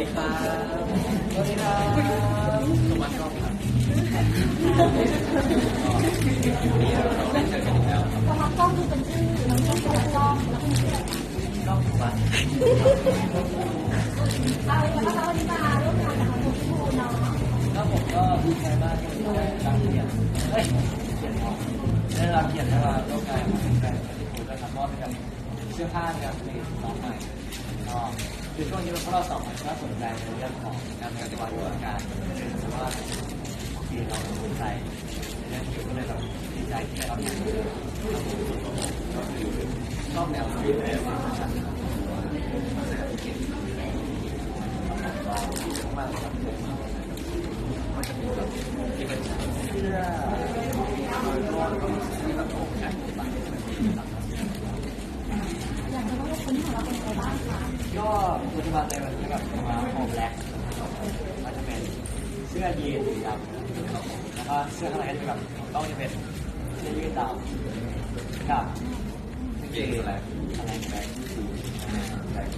ดีครับ สวัสดีครับสวัสดีครับเราได้เจอกันอีกแล้วครับสมัครกล้องคือเป็นชื่อน้องกล้องสมัครกล้องแล้วก็มีชื่ออะไรก็มาเอาแล้วก็วันนี้มาร่วมงานกับคุณพี่ภูเนาะก็ผมก็ดีใจมากที่ได้รับเกียรติเฮ้ยเกียรติได้รับเกียรติให้มาร่วมงานกับแฟนๆคุณนะครับมอบให้กับเสื้อผ้านะครับในน้องใหม่ก็ คือช่วงนี้พวกเราสองคนก็สนใจในเรื่องของการปฏิบัติตัวการเพราะว่าที่เราสนใจในเรื่องนี้ก็เลยแบบดีใจที่ได้รับเกียรติครับผมก็คือชอบแนวสตรีทแวร์มากครับมากครับมันจะมีแบบที่เป็นเสื้อโดยรวมที่แบบโอ้แข็งมากอย่างที่ว่าคนที่ ของเราเป็นใครบ้างคะก็ปัจจุบันในวันนี้แบบมาโฮมแล็กมันจะเป็นเสื้อยีนสีดำแล้วก็เสื้อข้างในก็จะแบบต้องจะเป็นเสื้อยืดดำกับกางเกงอะไรอะไรแบงค์แบงค์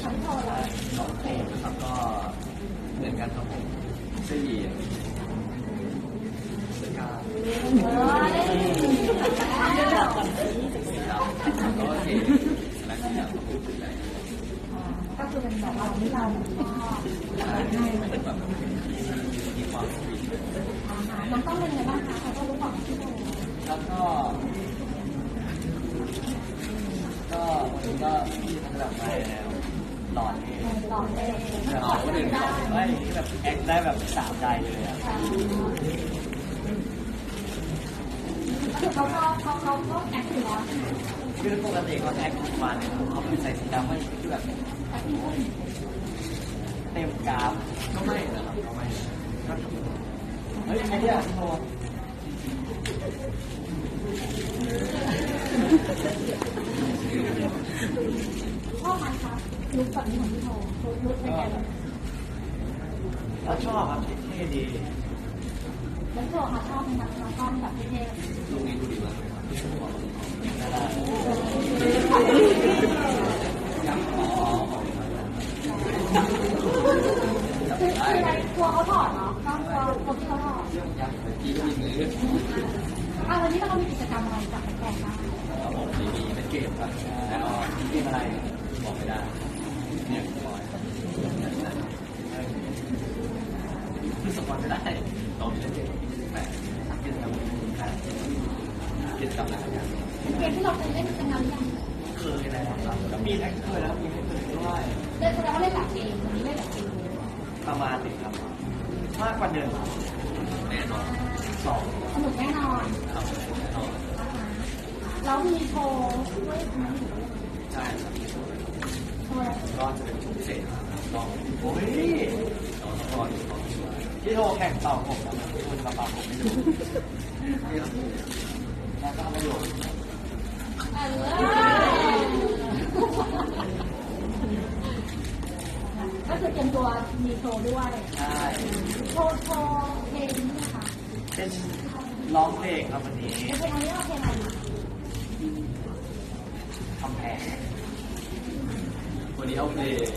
ชั้นโทรละสองเพลงนะครับก็เหมือนกันครับผมเสื้อยีนเสื้อกล้าม เฮ้ย สีดำก็โอเคและสีดำก็พูดถึงได้ ก็คือ เป็นแบบว่าที่เราชอบใช่เป็นแบบมีความสวีทอาหารน้องต้องเป็นไงบ้างคะเขาก็รู้บอกพี่ภูแล้วก็ ก็วันนี้ก็ที่ทำแบบมาแล้วหลอดนี่หล่อเลยแบบโอ้หนึ่งสองไม่ที่แบบแอคได้แบบสามใจเลยอะก็คือเขาเขาเขาแอคอยู่แล้ว คือปกติเขาแอคทุกวันเนี่ยเขาเป็นใส่สีดำไม่คือแบบเต็มกราฟก็ไม่นะครับก็ไม่ก็เฮ้ยไอ้เนี่ยโทรชอบไหมคะลุคแบบนี้ของพี่โทรลุคเป็นไงแบบแล้วชอบครับเท่ดีแล้วโทค่ะชอบไหมคะน้องกล้องแบบเท่ลูกนี้ดูดีมาก เลยครับน่ารักอยากขอจับๆคือได้คืออะไรกลัวเขาถอดเนาะกล้องกลัวกลัวที่เขาถอดเรื่องยักษ์เมื่อกี้ก็มีมืออะวันนี้เรามีกิจกรรมอะไรจากแฟนๆบ้างครับผมมีมีเป็นเกมครับแล้วเกมอะไรบอกไม่ได้เนี่ยบอยคือสปอนไม่ได้ตอนนี้เกมแต่กิจกรรมกิ จกรรมอะไรกันเกมที่เราเคยเล่นกันนานยังเคยนะครับก็มีแท็กเคยแล้วมีแท็กเคยด้วยเล่นแสดงว่าเล่นหลายเกมวันนี้เล่นหลายเกมประมาณสิครับมากกว่าหนึ่งแน่นอนสองสนุกแน่นอนครับแน่นอนแล้วมีโชว์ด้วยไหมใช่ครับมีโชว์อะไรก็จะเป็นชุดพิเศษครับลองโอ้ยลองก่อนที่โทรแข่งเป่าผมนะคุณมาเป่าผมไม่ดู ก็เอามาโยนก็คือเตรียมตัวมีโชว์ด้วยใช่โชว์โชว์เพลงนี่ค่ะเป็นร้องเพลงครับวันนี้เพลงนี้เราเพลงอะไรคำแพงวันนี้เอาเพลง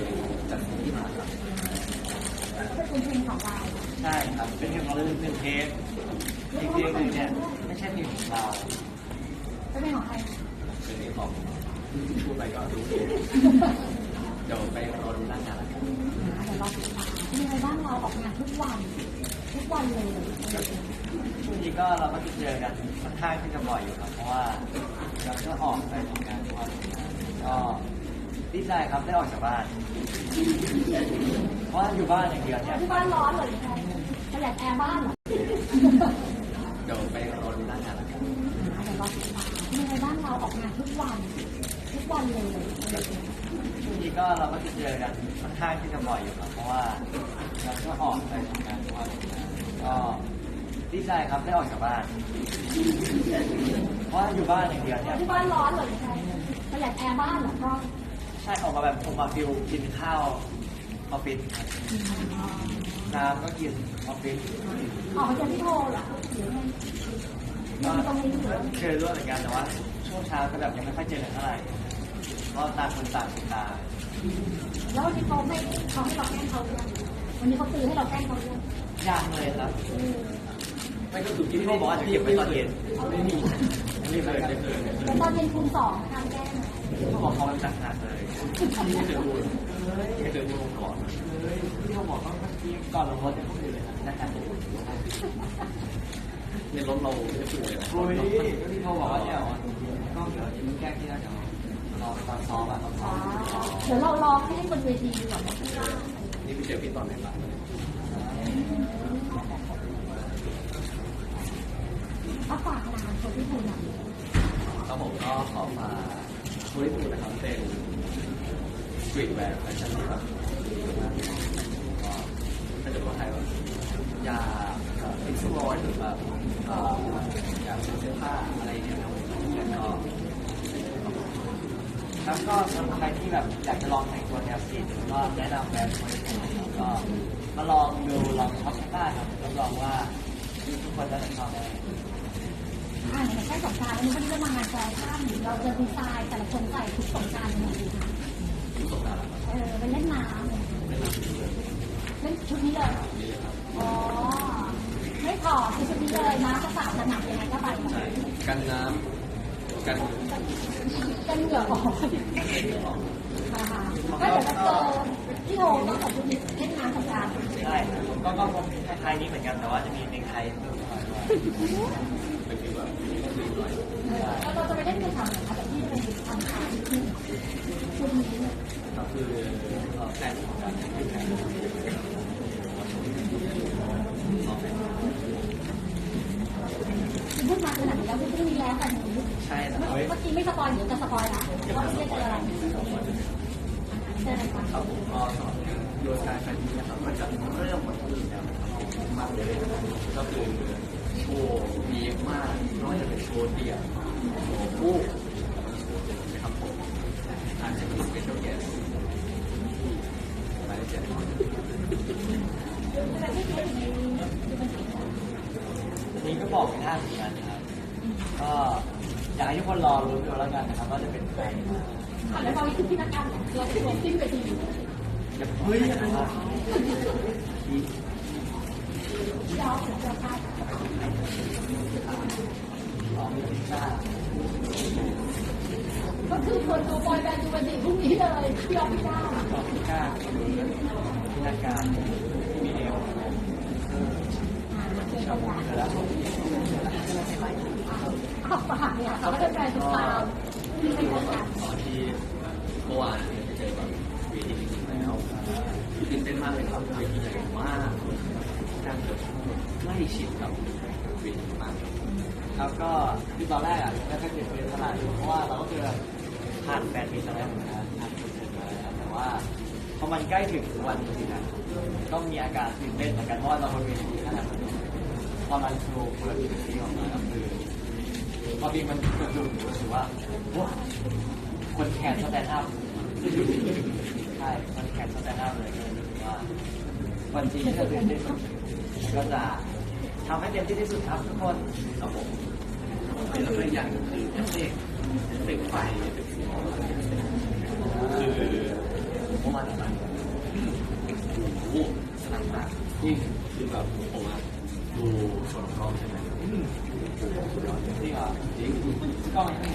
จากที่มาครับก็เป็นเพลงของเราใช่ครับเป็นเพลงของเราหนึ่งเทปอีกเพลงหนึ่งเนี่ยไม่ใช่เพลงของเรา เป็นเพลงของใครเป็นเพลงของพูดไปก็รู้เองเดี๋ยวไปรอดูหน้างานแล้วกันเดี๋ยวเราติดตามมีอะไรบ้างเราออกงานทุกวัน ทุกวันเลยช่วงนี้ก็เราก็จะเจอกันค่อนข้างที่จะบ่อยอยู่ครับ เพราะว่าเราก็ออกไปทำงานทุกวันก็ดีใจครับได้ออกจากบ้านเพราะว่าอยู่บ้านอย่างเดียวเนี่ยที่บ้านร้อนเลยใช่ประหยัดแอร์บ้านเหรอเดี๋ยวไปรอางเราออกงานทุกวัน ทุกวันเลยช่วงนี้ก็เราก็จะเจอกันค่อนข้างที่จะบ่อยอยู่ครับเพราะว่าเราก็ออกไปทำงานทุกวันก็ดีใจครับได้ออกจากบ้าน เพราะว่าอยู่บ้านอย่างเดียวเนี่ยที่บ้านร้อนเลยใช่ประหยัดแอร์บ้านเหรอก็ใช่ออกมาแบบผมมาฟิลกินข้าวออฟฟิศน้ำก็กินออฟฟิศออกมาเจอที่โทรเหรอ ก็มีตรงนี้หรือเจอด้วยเหมือนกันแต่ว่าช่วงเช้าก็แบบยังไม่ค่อยเจอกันเท่าไหร่ก็ต่างคนต่างติดตาแล้ววันนี้เขาไม่เขาให้เราแกล้งเขาหรือยังวันนี้เขาตื้อให้เราแกล้งเขาหรือยังยากเลยครับไม่ก็คือที่เขาบอกว่าจะเก็บไว้ตอนเย็นไม่มีไม่เคยไม่เคยแต่ตอนเย็นคูณสองนะคะแกล้งเขาบอกเขาจัดหนักเลยไม่เคยพูไม่เคยพูดก่อนที่เขาบอกต้องเมื่อกี้ก่อนลงรถจะพูดอยู่เลยนะนักการเมือง ในรถเราไม่พูดเลยนะโอ้ยก็ที่เขาบอกว่าเนี่ยก็เดี๋ยวนี้มึงแก้ที่น่าจะรอตอนซ้อมอะตอนซ้อมเดี๋ยวเรารอให้บนเวทีดีกว่าไหมนี่พี่เจอพี่ตอนไหนบ้างถ้าฝากงานคนที่คุณอะครับผมก็ขอมาคุยพูนะครับเป็นสตรีทแวร์แฟชั่นที่แบบถ้าเกิดว่าใครแบบ อยาเอ็กซ์พลอร์หรือแบบอยากซื้เสื้อผ้าอะไรเนี่ยครับก็แล้วก็สำหรับใครที่แบบอยากจะลองแต่งตัวแนวสตรีทก็แนะนำแบรนด์ไว้วก็มาลองดูลองช็อปกันได้ครับรับรองว่าทุกคนจะชอบแน่อ่าในใกล้สงกรารวันนี้ก็เรามางานแฟชั่นเราจะดีไซน์แต่ละคนใส่ชุดสงกรารยังไงดีคะที่สงกรารเออไปเล่นน้ำเล่นชุดนี้เลย อ๋อ ไม่พอคือชุดนี้เลยน้ำจะสาดจะหนักยังไงก็ไปใช่กันน้ำกันกันเหงื่อออกนะคะก็เดี๋ยวจะเจอพี่โฮต้องใส่ชุดนี้เล่นน้ำสงกรารใช่ก็ก็คงคล้ายๆนี้เหมือนกันแต่ว่าจะมีเพลงไทยเราจะไปเล่นในทางไหนคะแต่ที่เป็นทางขายที่ชุดนี้เนี่ยครับคือแฟนของการา พูดมาขนาดนี้แล้วพุ่งนี้แล้วกันนี้ใช่นะเมื่อกี้ไม่สปอยเดี๋ยวจะสปอยละว่าไม่ได้เจออะไรเจออะไรคะครับผมก็สำหรับโดยการแฟนนี้นะครับก็จะเริ่มวันที่แล้วนะครับมากเลยก็คือโชว์มีมากไม่ว่าจะเป็นโชว์เดี่ยวโชว์คู่นะครับผมอาจจะมีสเปเชียลเกสรายละเอียดน้อย แต่ที่เห็นในคือมันสีสัน นี่ก็บอก ไม่ได้เหมือนกันครับ ก็อยากให้ทุกคนรอรู้ดูแล้วกันนะครับว่าจะเป็นใครมาอะแล้วตอนนี้คือพี่นักการเราเป็นคนสิ้นไปทีเฮ้ยอย่าถึงจะพลาดอ๋อมีพิซซ่าก็คือคนดูบอยแบนด์ดูบันดีพรุ่งนี้เลยพี่ออฟพี่ด้าขอบคุณค่ะพินาการที่มีเอวอ่าเจอชอบกัน เจอ ละ แล้ว ขอบฝาก เนี่ยค่ะว่าจะแฟนติดตามมีเป็นคนอ่านตอนที่เมื่อวานเนี่ยไปเจอแบบวีดีจริงๆแล้วตื่นเต้นมากเลยครับเวทีใหญ่มากการเกิดขึ้นใกล้ชิดกับเวทีมากครับแล้วก็คือตอนแรกอะไม่ค่อยตื่นเต้นเท่าไหร่เพราะว่าเราก็คือผ่านแฟนมีตอนแรกเหมือนกันผ่านคอนเสิร์ตมาแล้วแต่ว่าพอมันใกล้ถึงวันจริงๆอะก็มีอาการตื่นเต้นเหมือนกันเพราะว่าเราบนเวทีขนาดนั้นพอมันโชว์เปิดเวทีออกมาก็คือ พอบีมันเปิดดูรู้สึกว่าว้าคนแขนสแตนด์อัพใช่คนแขนสแตนด์อัพเลยรู้สึกว่าวันจริงที่เราตื่นเต้นก็จะทำให้เต็มที่ที่สุดครับทุกคนครับผมแล้วก็อีกอย่างคือเอฟเฟกเอฟกไฟเอฟเฟกต์เสีคือเมื่อวานอะไรโอ้โหสนั่นมากยิ่คือแบบผมอะดูโชว์รอบใช่ไหมอืมโอ้โหสุดยอดจริงเหรอจริงกล้องยังไห็น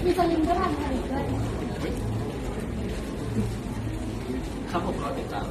มีสลิงก็ทำอะไรด้วยครับผมรอติดตาม